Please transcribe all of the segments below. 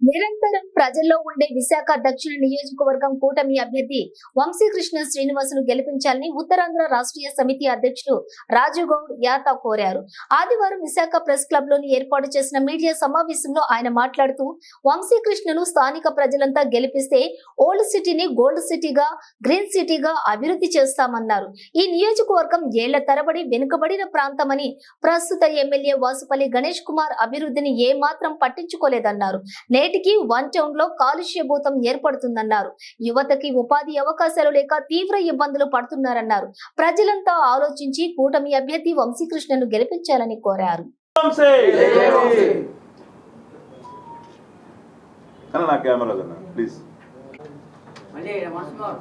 నిరంతరం ప్రజల్లో ఉండే విశాఖ దక్షిణ నియోజకవర్గం కూటమి అభ్యర్థి వంశీకృష్ణ శ్రీనివాసును గెలిపించాలని ఉత్తరాంధ్ర రాష్ట్రీయ సమితి అధ్యక్షుడు రాజుగౌడ్ యాత యాతా కోరారు. ఆదివారం విశాఖ ప్రెస్ క్లబ్లోని ఏర్పాటు చేసిన మీడియా సమావేశంలో ఆయన మాట్లాడుతూ వంశీకృష్ణను స్థానిక ప్రజలంతా గెలిపిస్తే ఓల్డ్ సిటీని గోల్డ్ సిటీగా గ్రీన్ సిటీగా అభివృద్ధి చేస్తామన్నారు. ఈ నియోజకవర్గం ఏళ్ళ తరబడి వెనుకబడిన ప్రాంతమని ప్రస్తుత ఎమ్మెల్యే వాసుపల్లి గణేష్ కుమార్ అభివృద్ధిని ఏమాత్రం పట్టించుకోలేదన్నారు. నేటికి వన్ టౌన్లో కాలుష్య భూతం ఏర్పడుతుందన్నారు. యువతకి ఉపాధి అవకాశాలు లేక తీవ్ర ఇబ్బందులు పడుతున్నారన్నారు. ప్రజలంతా ఆలోచించి కూటమి అభ్యర్థి వంశీకృష్ణను గెలిపించాలని కోరారు. వంశీ! అన్న నా కెమెరా అన్న ప్లీజ్. మళ్ళీ once more.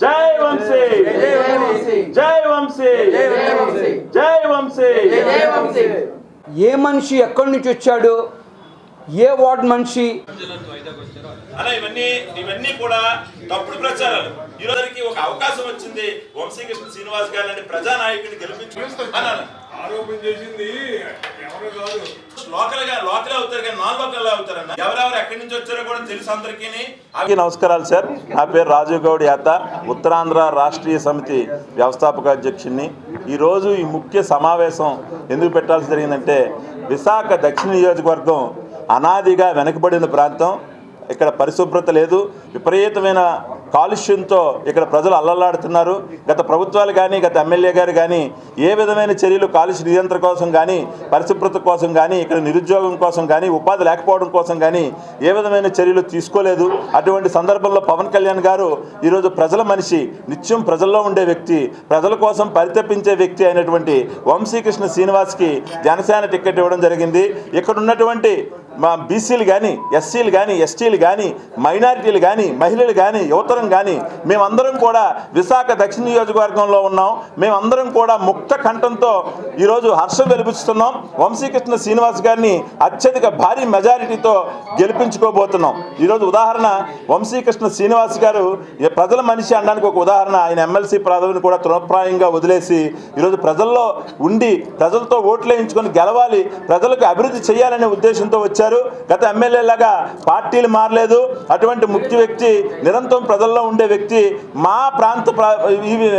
జై వంశీ! జై వంశీ. జై వంశీ! జై వంశీ. జై వంశీ! జై వంశీ. ఏ మనిషి ఎక్కడి నుంచి వచ్చాడు? ఏ వార్డ్ మనిషి? అలా ఇవన్నీ ఇవన్నీ కూడా తప్పుడు ప్రచారాలు. ఈ రోజుకి ఒక అవకాశం వచ్చింది వంశీకృష్ణ శ్రీనివాస్ గారు లాంటి ప్రజానాయకుడిని అన్నాను ఆరోపణ చేసింది ఎవరు కాదు. లోకల్గా లోకల్ అవుతారు కానీ నాన్ లోకల్ అవుతారన్న ఎవరెవరు ఎక్కడి నుంచి వచ్చారో కూడా తెలుసు అందరికీ. అందరికీ నమస్కారాలు సార్. నా పేరు రాజీవ్ గౌడ్ యాత ఉత్తరాంధ్ర రాష్ట్రీయ సమితి వ్యవస్థాపక అధ్యక్షుడిని ఈరోజు ఈ ముఖ్య సమావేశం ఎందుకు పెట్టాల్సి జరిగిందంటే విశాఖ దక్షిణ నియోజకవర్గం అనాదిగా వెనకబడిన ప్రాంతం. ఇక్కడ పరిశుభ్రత లేదు. విపరీతమైన కాలుష్యంతో ఇక్కడ ప్రజలు అల్లల్లాడుతున్నారు గత ప్రభుత్వాలు కానీ గత ఎమ్మెల్యే గారు కానీ ఏ విధమైన చర్యలు కాలుష్య నియంత్రణ కోసం కానీ పరిశుభ్రత కోసం కానీ ఇక్కడ నిరుద్యోగం కోసం కానీ ఉపాధి లేకపోవడం కోసం కానీ ఏ విధమైన చర్యలు తీసుకోలేదు. అటువంటి సందర్భంలో పవన్ కళ్యాణ్ గారు ఈరోజు ప్రజల మనిషి నిత్యం ప్రజల్లో ఉండే వ్యక్తి ప్రజల కోసం పరితపించే వ్యక్తి అయినటువంటి వంశీకృష్ణ శ్రీనివాస్కి జనసేన టికెట్ ఇవ్వడం జరిగింది. ఇక్కడ ఉన్నటువంటి మా బీసీలు కానీ ఎస్సీలు కానీ ఎస్టీలు కానీ మైనారిటీలు కానీ మహిళలు కానీ యువతరం కానీ మేమందరం కూడా విశాఖ దక్షిణ నియోజకవర్గంలో ఉన్నాం. మేమందరం కూడా ముక్త కంఠంతో ఈరోజు హర్షం వెలిపిస్తున్నాం. వంశీకృష్ణ శ్రీనివాస్ గారిని అత్యధిక భారీ మెజారిటీతో గెలిపించుకోబోతున్నాం. ఈరోజు ఉదాహరణ వంశీకృష్ణ శ్రీనివాస్ గారు ప్రజల మనిషి అనడానికి ఒక ఉదాహరణ. ఆయన ఎమ్మెల్సీ పదవిని కూడా తృణప్రాయంగా వదిలేసి ఈరోజు ప్రజల్లో ఉండి ప్రజలతో ఓట్లు వేయించుకొని గెలవాలి ప్రజలకు అభివృద్ధి చేయాలనే ఉద్దేశంతో వచ్చారు. గత ఎమ్మెల్యేలాగా పార్టీలు మారలేదు. అటువంటి ముఖ్య వ్యక్తి నిరంతరం ప్రజల్లో ఉండే వ్యక్తి మా ప్రాంత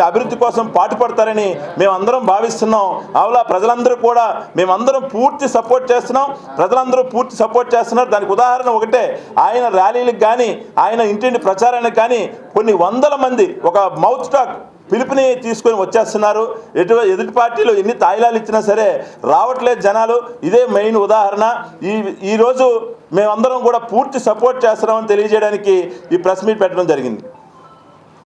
అభివృద్ధి కోసం పాటుపడతారని మేమందరం భావిస్తున్నాం. అవలా ప్రజలందరూ కూడా మేమందరం పూర్తి సపోర్ట్ చేస్తున్నాం. ప్రజలందరూ పూర్తి సపోర్ట్ చేస్తున్నారు. దానికి ఉదాహరణ ఒకటే. ఆయన ర్యాలీలకు కానీ ఆయన ఇంటింటి ప్రచారానికి కానీ కొన్ని వందల మంది ఒక మౌత్ టాక్ పిలుపుని తీసుకొని వచ్చేస్తున్నారు. ఎటు ఎదుటి పార్టీలు ఎన్ని తాయిలాలు ఇచ్చినా సరే రావట్లేదు జనాలు. ఇదే మెయిన్ ఉదాహరణ. ఈ ఈరోజు మేమందరం కూడా పూర్తి సపోర్ట్ చేస్తున్నామని తెలియజేయడానికి ఈ ప్రెస్ మీట్ పెట్టడం జరిగింది.